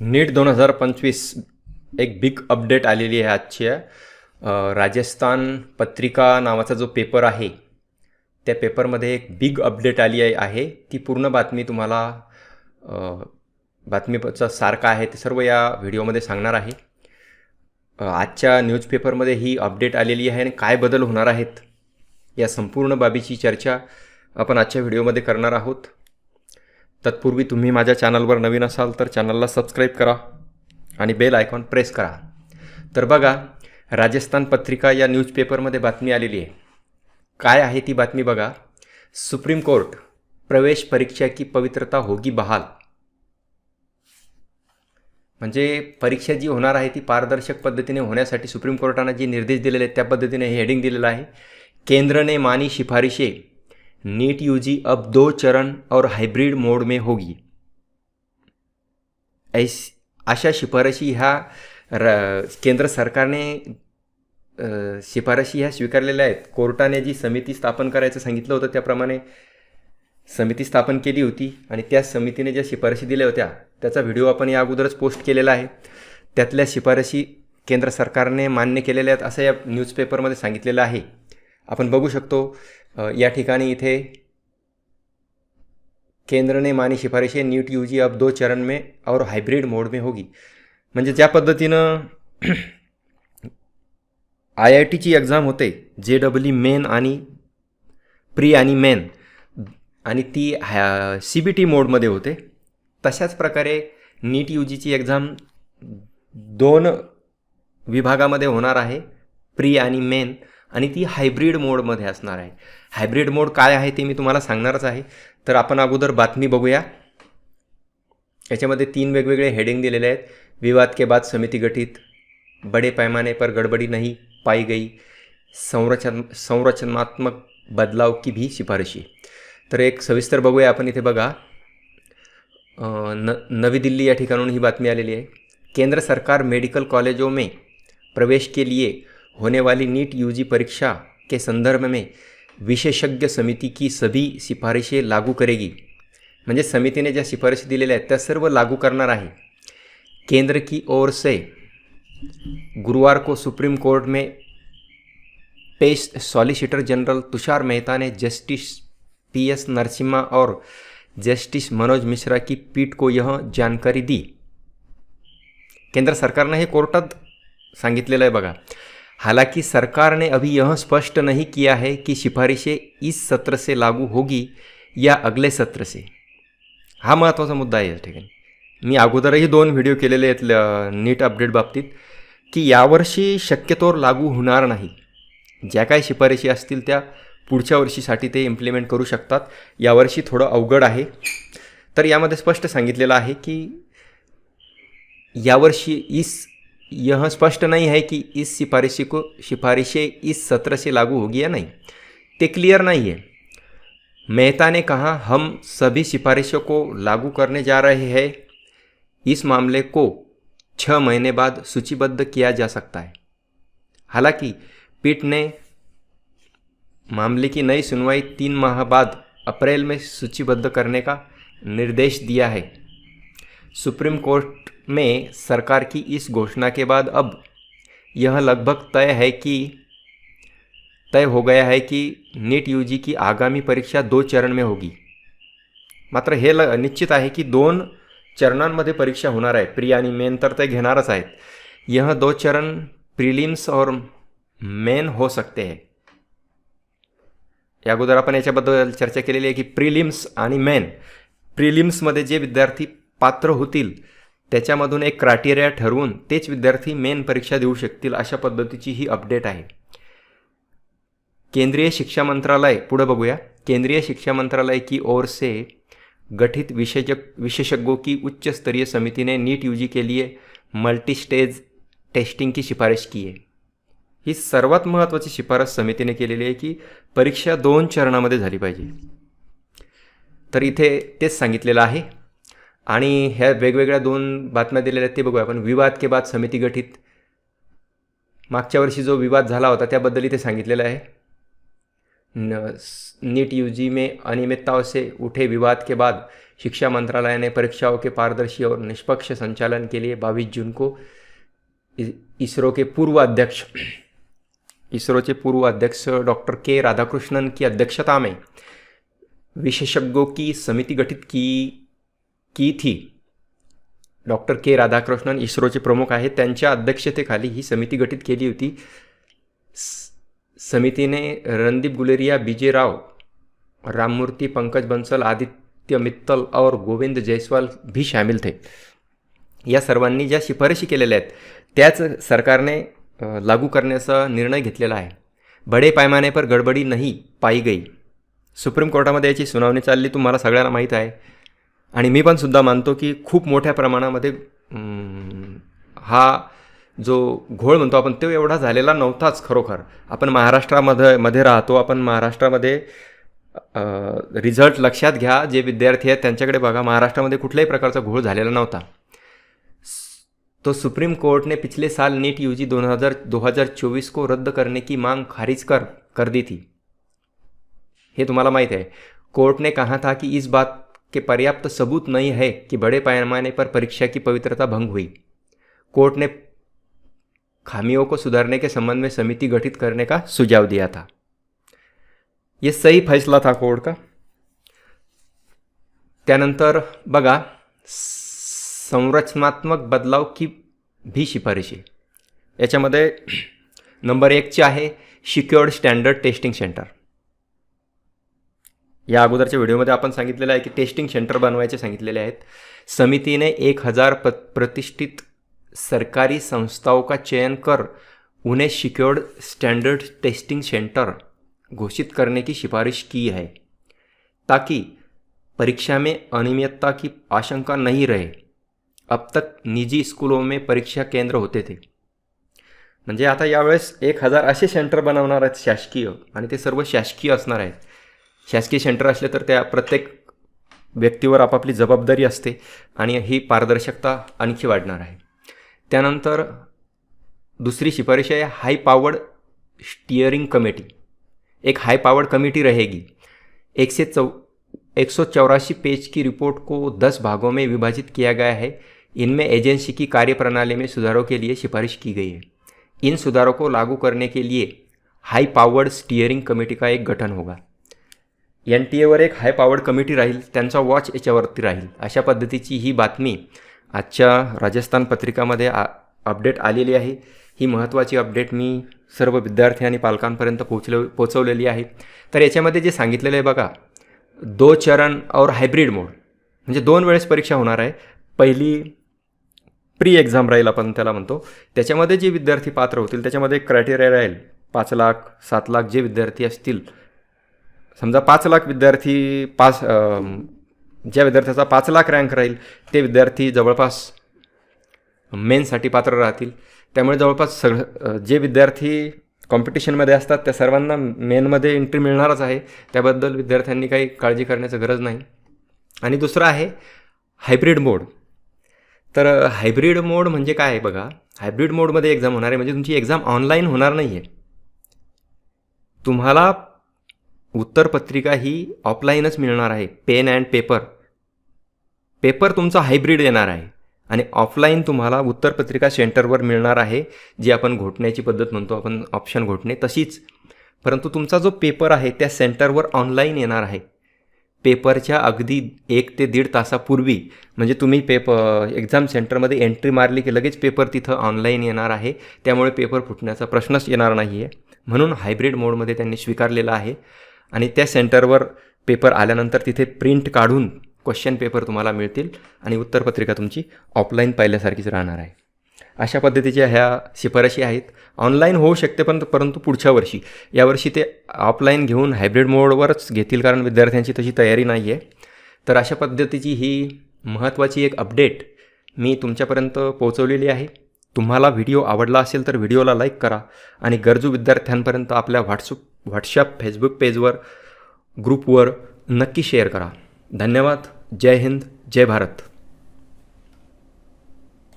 नीट दोन हजार पंचवीस एक बिग अपडेट आलेली आहे आजची. आहे. राजस्थान पत्रिका नावाचा जो पेपर आहे त्या पेपरमध्ये एक बिग अपडेट आली आहे- ती पूर्ण बातमी तुम्हाला बातमीचा सारखा आहे ते सर्व या व्हिडिओमध्ये सांगणार आहे. आजच्या न्यूजपेपरमध्ये ही अपडेट आलेली आहे आणि काय बदल होणार आहेत या संपूर्ण बाबीची चर्चा आपण आजच्या व्हिडिओमध्ये करणार आहोत. तत्पूर्वी तुम्ही माझ्या चॅनलवर नवीन असाल तर चॅनलला सबस्क्राईब करा आणि बेल आयकॉन प्रेस करा. तर बघा राजस्थान पत्रिका या न्यूजपेपरमध्ये बातमी आलेली आहे. काय आहे ती बातमी बघा? सुप्रीम कोर्ट प्रवेश परीक्षा की पवित्रता होगी बहाल. म्हणजे परीक्षा जी होणार आहे ती पारदर्शक पद्धतीने होण्यासाठी सुप्रीम कोर्टानं जे निर्देश दिलेले आहेत त्या पद्धतीने हे हेडिंग दिलेलं आहे. केंद्रने मानी सिफारिशें नीट यूजी अब दो चरण और हाइब्रिड मोड में होगी। ऐस अशा शिफारशी ह्या र केंद्र सरकारने शिफारशी ह्या स्वीकारलेल्या आहेत. कोर्टाने जी समिती स्थापन करायचं सांगितलं होतं त्याप्रमाणे समिती स्थापन केली होती आणि त्या समितीने ज्या शिफारशी दिल्या होत्या त्याचा व्हिडिओ आपण या अगोदरच पोस्ट केलेला आहे. त्यातल्या शिफारशी केंद्र सरकारने मान्य केलेल्या आहेत असं या न्यूजपेपरमध्ये सांगितलेलं आहे. आपण बघू शकतो या ठिकाणी इथे केंद्र ने मानी सिफारिशें नीट यू जी अब दो चरण में और हायब्रिड मोड में होगी. म्हणजे ज्या पद्धतीनं आय आय टीची एक्झाम होते जे डबल मेन आणि प्री आणि मेन आणि ती ह्या सी बी टी मोडमध्ये होते. तशाच प्रकारे नीट यू जीची एक्झाम दोन विभागामध्ये होणार आहे प्री आणि मेन. आणि ती हायब्रिड मोडमध्ये असणार आहे. हायब्रिड मोड काय आहे ते मी तुम्हाला सांगणारच आहे. तर आपण अगोदर बातमी बघूया. याच्यामध्ये तीन वेगवेगळे हेडिंग दिलेले आहेत. विवाद के बाद समिती गठित बड़े पैमाने पर गड़बड़ी नाही पाई गई संरचन संरचनात्मक बदलाव की भी शिफारशी तर एक सविस्तर बघूया आपण इथे बघा. न नवी दिल्ली या ठिकाणून ही बातमी आलेली आहे. केंद्र सरकार मेडिकल कॉलेजों में प्रवेश के लिए होने वाली नीट यूजी परीक्षा के संदर्भ में विशेषज्ञ समिति की सभी सिफारिशें लागू करेगी। म्हणजे समितीने ज्या शिफारशी दिलेल्या आहेत, त्या सर्व लागू करणार आहे. केंद्र की ओर से गुरुवार को सुप्रीम कोर्ट में पेश सॉलिसिटर जनरल तुषार मेहता ने जस्टिस पी एस नरसिम्हा और जस्टिस मनोज मिश्रा की पीठ को यह जानकारी दी। केंद्र सरकारने हे कोर्टात सांगितलेलं आहे बघा। हालांकि सरकार ने अभी यह स्पष्ट नहीं किया है कि सिफारिशें इस सत्र से लागू होगी या अगले सत्र से। हा महत्त्वाचा मुद्दा आहे या ठिकाणी। मी अगोदरही दोन व्हिडिओ केलेले आहेत ल- नीट अपडेट बाबतीत की यावर्षी शक्यतोवर लागू होणार नाही. ज्या काही शिफारशी असतील त्या पुढच्या वर्षीसाठी ते इम्प्लिमेंट करू शकतात. यावर्षी थोडं अवघड आहे. तर यामध्ये स्पष्ट सांगितलेलं आहे की यावर्षी इस यह स्पष्ट नहीं है कि इस सिफारिशी को, सिफारिशें इस सत्र से लागू होगी या नहीं। ते क्लियर नहीं है। मेहता ने कहा, हम सभी सिफारिशों को लागू करने जा रहे हैं। इस मामले को छः महीने बाद सूचीबद्ध किया जा सकता है। हालाँकि पीठ ने मामले की नई सुनवाई तीन माह बाद अप्रैल में सूचीबद्ध करने का निर्देश दिया है। सुप्रीम कोर्ट में सरकार की इस घोषणा के बाद अब यह लगभग तय है कि तय हो गया है कि नीट यूजी की आगामी परीक्षा दो चरण में होगी। मात्र हे ल निश्चित आहे की दोन चरणांमध्ये परीक्षा होणार आहे. प्री आणि मेन तर ते घेणारच आहेत. यह दो चरण प्रिलिम्स और मेन हो सकते हैं. या अगोदर आपण याच्याबद्दल चर्चा केलेली आहे की प्रिलिम्स आणि मेन. प्रिलिम्समध्ये जे विद्यार्थी पात्र होतील त्याच्यामधून एक क्रायटेरिया ठरवून तेच विद्यार्थी मेन परीक्षा देऊ शकतील अशा पद्धतीची ही अपडेट आहे. केंद्रीय शिक्षा मंत्रालय पुढं बघूया. केंद्रीय शिक्षा मंत्रालय की ओर से गठित विशेषक विशेषज्ञों की उच्च स्तरीय समिति ने नीट यूजी के लिए मल्टी स्टेज टेस्टिंग की सिफारिश की है ही सर्वात महत्त्वाची शिफारस समितीने केलेली आहे की परीक्षा दोन चरणामध्ये झाली पाहिजे. तर इथे तेच सांगितलेलं आहे. आणि ह्या वेगवेगळ्या दोन बातम्या दिलेल्या आहेत ते बघूया. आपण विवाद के बाद समिती गठित. मागच्या वर्षी जो विवाद झाला होता त्याबद्दल इथे सांगितलेलं आहे. न, नीट यू जी में अनियमितताओं से उठे विवाद के बाद शिक्षा मंत्रालय ने परीक्षाओं के पारदर्शी और निष्पक्ष संचालन के लिए 22 जून को इ- इसरो के पूर्व अध्यक्ष इसरोचे पूर्व अध्यक्ष डॉक्टर के राधाकृष्णन की अध्यक्षता में विशेषज्ञों की समिति गठित की की थी. डॉक्टर के राधाकृष्णन इस्रोचे प्रमुख आहेत. त्यांच्या अध्यक्षतेखाली ही समिती गठीत केली होती. स- समितीने रणदीप गुलेरिया बीजे राव राममूर्ति पंकज बंसल आदित्य मित्तल और गोविंद जयस्वाल भी शामिल थे. या सर्वांनी ज्या शिफारशी केलेल्या आहेत त्याच सरकारने लागू करण्याचा निर्णय घेतलेला आहे. बडे पैमाने पर गडबडी नाही पाई गई. सुप्रीम कोर्टामध्ये याची सुनावणी चालली तुम्हाला सगळ्यांना माहीत आहे. आणि मी पण सुद्धा मानतो की खूप मोठ्या प्रमाणामध्ये हा जो घोळ म्हणतो आपण तो एवढा झालेला नव्हताच खरोखर. आपण महाराष्ट्रामध्ये मध्ये राहतो आपण महाराष्ट्रामध्ये रिझल्ट लक्षात घ्या जे विद्यार्थी आहेत त्यांच्याकडे बघा महाराष्ट्रामध्ये कुठल्याही प्रकारचा घोळ झालेला नव्हता. तो सुप्रीम कोर्ट ने पिछले साल नीट यूजी 2000 2024 को रद्द करने की मांग खारिज कर कर दी थी. हे तुम्हाला माहीत आहे. कोर्ट ने कहा था कि इस बात के पर्याप्त सबूत नहीं है कि बड़े पैमाने पर परीक्षा की पवित्रता भंग हुई। कोर्ट ने खामियों को सुधारने के संबंध में समिति गठित करने का सुझाव दिया था। ये सही फैसला था कोर्ट का। त्यानंतर बघा संरचनात्मक बदलाव की भी शिफारशी। याच्यामध्ये नंबर एकची आहे सिक्युअर्ड स्टँडर्ड टेस्टिंग सेंटर। या अगोदरच्या व्हिडिओमध्ये आपण सांगितलेलं आहे की टेस्टिंग सेंटर बनवायचे सांगितलेले आहेत. समितीने एक हजार प प्रतिष्ठित सरकारी संस्थाओं का चयन कर उन्हें सिक्योर्ड स्टैंडर्ड टेस्टिंग सेंटर घोषित करने की सिफारिश की है ताकि परीक्षा में अनियमितता की आशंका नहीं रहे। अब तक निजी स्कूलों में परीक्षा केंद्र होते थे। म्हणजे आता यावेळेस एक हजार असे सेंटर बनवणार आहेत शासकीय आणि ते सर्व शासकीय असणार आहेत. शासकीय सेंटर असले तर त्या प्रत्येक व्यक्तीवर आपापली जबाबदारी असते आणि ही पारदर्शकता आणखी वाढणार आहे. त्यानंतर दुसरी शिफारिश आहे हाय पावर्ड स्टिअरिंग कमेटी एक हाई पावर्ड कमेटी रहेगी. एक से चौ एक सौ चौरासी पेज की रिपोर्ट को दस भागों में विभाजित किया गया है। इनमें एजेंसी की कार्यप्रणाली में सुधारों के लिए सिफारिश की गई है। इन सुधारों को लागू करने के लिए हाई पावर्ड स्टीयरिंग कमेटी का एक गठन होगा। एन टी एवर एक हाय पावर्ड कमिटी राहील त्यांचा वॉच याच्यावरती राहील. अशा पद्धतीची ही बातमी आजच्या राजस्थान पत्रिकामध्ये आ अपडेट आलेली आहे. ही महत्त्वाची अपडेट मी सर्व विद्यार्थी आणि पालकांपर्यंत पोचले पोचवलेली आहे. तर याच्यामध्ये जे सांगितलेलं आहे बघा दो चरण और हायब्रिड मोड म्हणजे दोन वेळेस परीक्षा होणार आहे. पहिली प्री एक्झाम राहील आपण त्याला म्हणतो. त्याच्यामध्ये जे विद्यार्थी पात्र होतील त्याच्यामध्ये क्रायटेरिया राहील. पाच लाख सात लाख जे विद्यार्थी असतील समजा पाच लाख विद्यार्थी पास ज्या विद्यार्थ्याचा पाच लाख रँक राहील ते विद्यार्थी जवळपास मेनसाठी पात्र राहतील. त्यामुळे जवळपास सगळं जे विद्यार्थी कॉम्पिटिशनमध्ये असतात त्या सर्वांना मेनमध्ये एंट्री मिळणारच आहे. त्याबद्दल विद्यार्थ्यांनी काही काळजी करण्याचं गरज नाही. आणि दुसरं आहे हायब्रिड मोड तर हायब्रिड मोड म्हणजे काय आहे बघा? हायब्रिड मोडमध्ये एक्झाम होणार आहे. म्हणजे तुमची एक्झाम ऑनलाईन होणार नाही आहे तुम्हाला उत्तरपत्रिका ही ऑफलाईनच मिळणार आहे पेन अँड पेपर पेपर तुमचा हायब्रिड येणार आहे आणि ऑफलाईन तुम्हाला उत्तरपत्रिका सेंटरवर मिळणार आहे जी आपण घोटण्याची पद्धत म्हणतो आपण ऑप्शन घोटणे तशीच. परंतु तुमचा जो पेपर आहे त्या सेंटरवर ऑनलाईन येणार आहे. पेपरच्या अगदी एक ते दीड तासापूर्वी म्हणजे तुम्ही पेप एक्झाम सेंटरमध्ये एंट्री मारली की लगेच पेपर तिथं ऑनलाईन येणार आहे त्यामुळे पेपर फुटण्याचा प्रश्नच येणार नाही आहे म्हणून हायब्रिड मोडमध्ये त्यांनी स्वीकारलेला आहे. आणि त्या सेंटरवर पेपर आल्यानंतर तिथे प्रिंट काढून क्वेश्चन पेपर तुम्हाला मिळतील आणि उत्तरपत्रिका तुमची ऑफलाईन पाहिल्यासारखीच राहणार आहे. अशा पद्धतीच्या ह्या शिफारशी आहेत. ऑनलाईन होऊ शकते पण परंतु पुढच्या वर्षी. यावर्षी ते ऑफलाईन घेऊन हायब्रिड मोडवरच घेतील कारण विद्यार्थ्यांची तशी तयारी नाही आहे तर अशा पद्धतीची ही महत्त्वाची एक अपडेट मी तुमच्यापर्यंत पोहोचवलेली आहे. तुम्हाला व्हिडिओ आवडला असेल तर व्हिडिओला लाईक करा आणि गरजू विद्यार्थ्यांपर्यंत आपल्या व्हॉट्सअप व्हॉट्सअप फेसबुक पेजवर ग्रुपवर नक्की शेअर करा. धन्यवाद. जय हिंद. जय भारत.